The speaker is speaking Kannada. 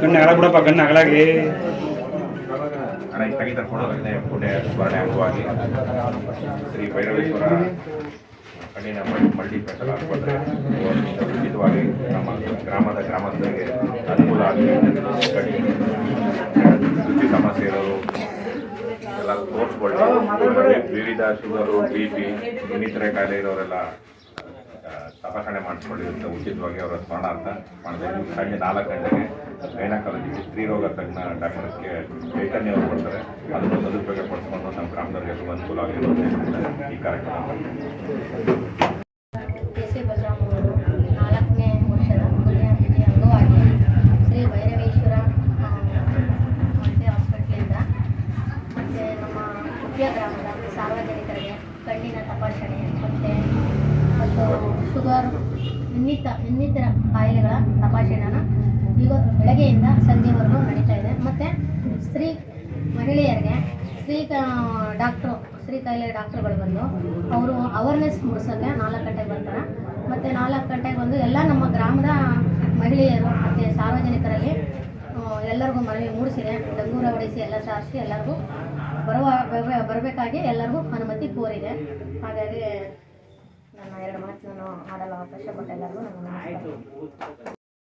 ಗಣ್ಣ ಅಗಳ ಬಿಡಪ್ಪ ಗಣ್ಣ ಅಗಳಾಗಿ. ಹಣ ತೆಗಿತಾರೆ ಕೊಡೋದನ್ನೇ ಪುಣ್ಯ ಸ್ಮರಣೆ ಅಂಗವಾಗಿ ಶ್ರೀ ಭೈರವೇಶ್ವರ ಕಣ್ಣಿನ ಮಲ್ಟಿ ಸ್ಪೆಷಲ್ ಆಸ್ಪತ್ರೆ. ಉಚಿತವಾಗಿ ನಮ್ಮ ಗ್ರಾಮದ ಗ್ರಾಮಸ್ಥರಿಗೆ ಅನುಕೂಲ ಆಗಲಿ. ವಿವಿಧ ಶುಗರು ಬಿ ಪಿ ಇನ್ನಿತರೆ ಕಾಯಿಲೆ ಇರೋರೆಲ್ಲ ತಪಾಸಣೆ ಮಾಡಿಸ್ಕೊಳ್ಳಿ ಅಂತ ಉಚಿತವಾಗಿ ಅವರ ಸ್ಮರಣಾರ್ಥ ಮಾಡಿದೆ ಸಂಜೆ ನಾಲ್ಕು ಗಂಟೆಗೆ ಗೈನಕಾಲಜಿ, ಸ್ತ್ರೀರೋಗ ತಜ್ಞ ಡಾಕ್ಟರ್ಗೆ ಚೈತನ್ಯ ಅವರು ಕೊಡ್ತಾರೆ. ಅದನ್ನು ಸದುಪಯೋಗ ಪಡಿಸ್ಕೊಂಡು ನಮ್ಮ ಗ್ರಾಮದವರಿಗೆ ಅನುಕೂಲ ಆಗಿರೋ ಉದ್ದೇಶದಿಂದ ಈ ಕಾರ್ಯಕ್ರಮ ಕೆ ಸಿ ಬಲರಾಮ್ ಅವರು ನಾಲ್ಕನೇ ವರ್ಷದ ಪುಣ್ಯತಿಥಿ ಅಂಗವಾಗಿ ಶ್ರೀ ಭೈರವೇಶ್ವರ ಆ, ಮಲ್ಟಿ ಹಾಸ್ಪಿಟ್ಲಿಂದ ಮತ್ತು ನಮ್ಮ ಕುಪ್ಯ ಗ್ರಾಮದ ಸಾರ್ವಜನಿಕರಿಗೆ ಕಣ್ಣಿನ ತಪಾಸಣೆ ಮತ್ತು ಮತ್ತು ಶುಗರ್ ಇನ್ನಿತ ಇನ್ನಿತರ ಕಾಯಿಲೆಗಳ ತಪಾಸಣೆಯನ್ನು ಈಗ ಬೆಳಗ್ಗೆಯಿಂದ ಸಂಜೆವರೆಗೂ ನಡೀತಾ ಇದೆ. ಮತ್ತು ಸ್ತ್ರೀ ಮಹಿಳೆಯರಿಗೆ ಸ್ತ್ರೀ ಡಾಕ್ಟ್ರು ಸ್ತ್ರೀ ಕಾಯಿಲೆ ಡಾಕ್ಟ್ರುಗಳು ಬಂದು ಅವರು ಅವೇರ್ನೆಸ್ ಮೂಡಿಸೋಕ್ಕೆ ನಾಲ್ಕು ಗಂಟೆಗೆ ಬರ್ತಾರೆ. ಮತ್ತು ನಾಲ್ಕು ಗಂಟೆಗೆ ಬಂದು ಎಲ್ಲ ನಮ್ಮ ಗ್ರಾಮದ ಮಹಿಳೆಯರು ಮತ್ತು ಸಾರ್ವಜನಿಕರಲ್ಲಿ ಎಲ್ಲರಿಗೂ ಮನವಿ ಮೂಡಿಸಿದೆ. ಡಂಗೂರ ಹೊಡಿಸಿ ಎಲ್ಲ ಸಾರಿಸಿ ಎಲ್ಲರಿಗೂ ಬರುವ ಬರಬೇ- ಬರಬೇಕಾಗಿ ಎಲ್ಲರಿಗೂ ಅನುಮತಿ ಕೋರಿದೆ. ಹಾಗಾಗಿ ನನ್ನ ಎರಡು ಮಾತು ನಾನು ಆಡಲು ಅವಕಾಶ ಕೊಟ್ಟ ಎಲ್ಲರಿಗೂ ನಮಸ್ಕಾರ.